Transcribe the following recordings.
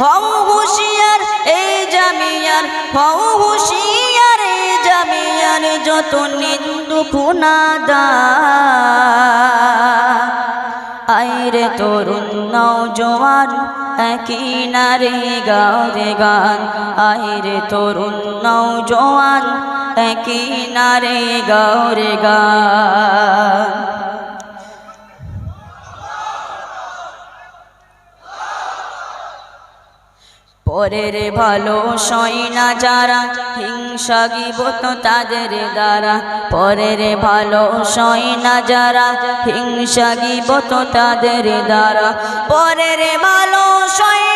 হও হুশিয়ার এই জামিয়ার, হও হুশিয়ার এই জামিয়ার যত নিন্দু কুনাদা আইরে তরুণ নৌজওয়ান একই নারে গারে গান। আইরে তরুণ নৌজওয়ান একই নারে গারে গান। পরের ভালো সই না যারা, হিংসা গিবত তাদের দ্বারা। পরের ভালো সই না যারা, হিংসা গিবত তাদের দ্বারা। পরের ভালো সই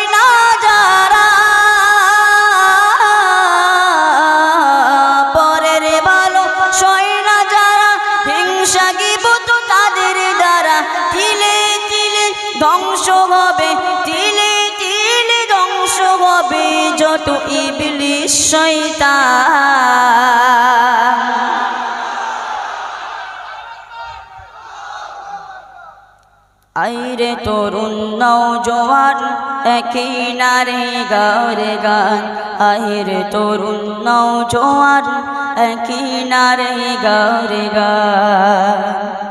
আইরে তরুণ নৌজওয়ান একই নারে গারে গান। আইরে তরুণ নৌজওয়ান একই নারে গারে গান।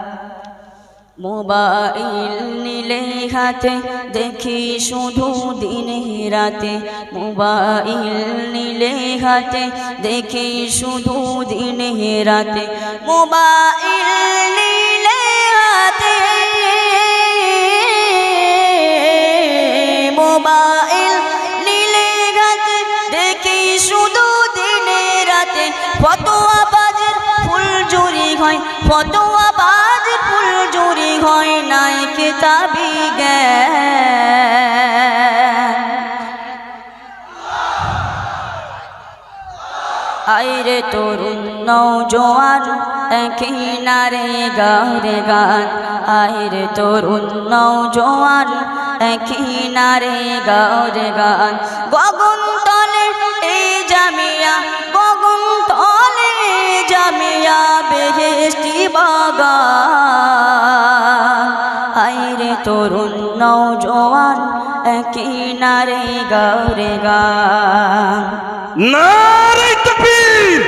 মোবাইল নিলে হাতে, দেখি শুধু দিনে রাতে। মোবাইল নিলে হাতে, দেখি শুধু দিনে রাতে। মোবাইল নিলে হাতে, মোবাইল নীলে রাতে দেখি শুধু দিনে রাতে। ফতোয়া বাজের ফুল জুরি হয়, ফতোয়া কিতাবি আইরে তরুণ নৌজোয়ান একই নারে গারে গান আইরে তরুণ নৌজোয়ান একই নারে গারে গান গগন তলে এই জামিয়া গগন তলে জামিয়া বেহেস্টি বাগান তরুণ নৌজোয়ান একই নারী গৌরে গা নারে তকবীর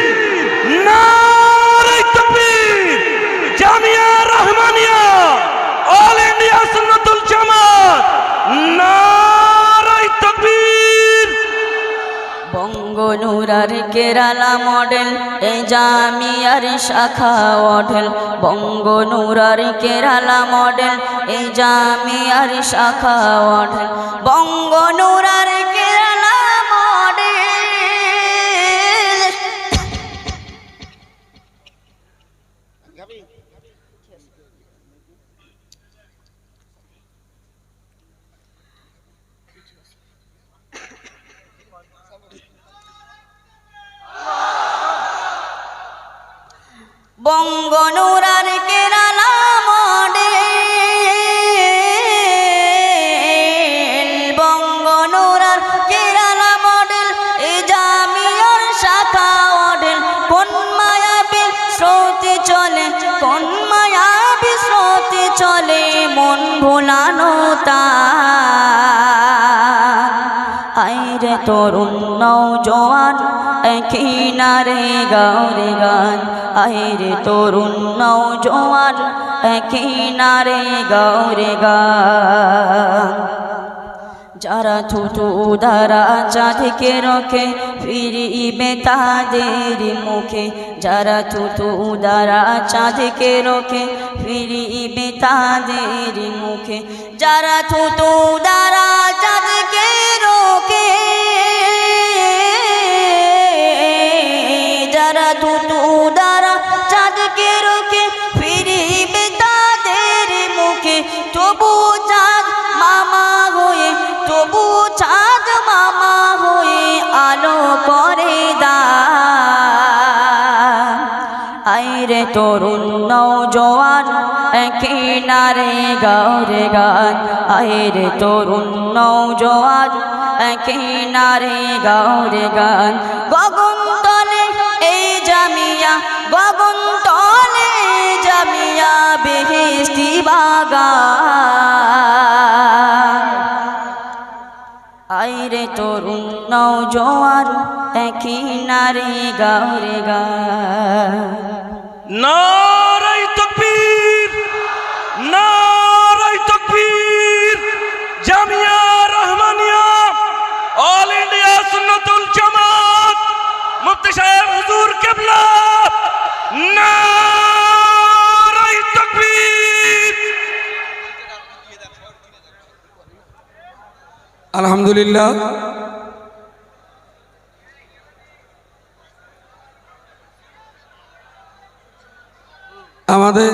জামিয়া রহমানিয়া অল ইন্ডিয়া সুন্নাতুল জামাত নারে তকবীর বঙ্গনুরার কেরালা মডেল, এই জামিয়ার শাখা মডেল বঙ্গনুরার কেরালা মডেল, এই জামিয়ার শাখা মডেল বঙ্গনুরার বঙ্গনুরার কেরালা মডেল বঙ্গনুরার কেরালা মডেল, এ জামিয়ার শাখা মডেল। কোন মায়াবী স্রোতে চলে, কোন মায়াবী স্রোতে চলে, মন ভোলানো তা। আইরে তরুণ নৌজওয়ান একই নারে গারে গান। আইরে তরুণ নৌজওয়ান একই নারে গারে গান। যারা থুতু দ্বারা চাঁদকে রখে, ফিরিবে তাদের মুখে। যারা থুতু দ্বারা চাঁদকে রখে, ফিরিবে তাদের মুখে। যারা থুতু দ্বারা চাঁদকে আইরে তরুণ নৌজওয়ান একই নারে গারে গান। আইরে তরুণ নৌজওয়ান একই নারে গারে গান। গগন তলে এই জামিয়া গগন তলে জামিয়া বেহেস্তি বাগান। আইরে তরুণ নৌজোয়ান একই নারে গাওরে গা। নারাই তকবীর নারাই তকবীর জামিয়া রহমানিয়া অল ইন্ডিয়া সুন্নাতুল জামাত মুফতি সাহেব হুজুর কেবলা। নারাই তকবীর। আলহামদুলিল্লাহ। আমাদের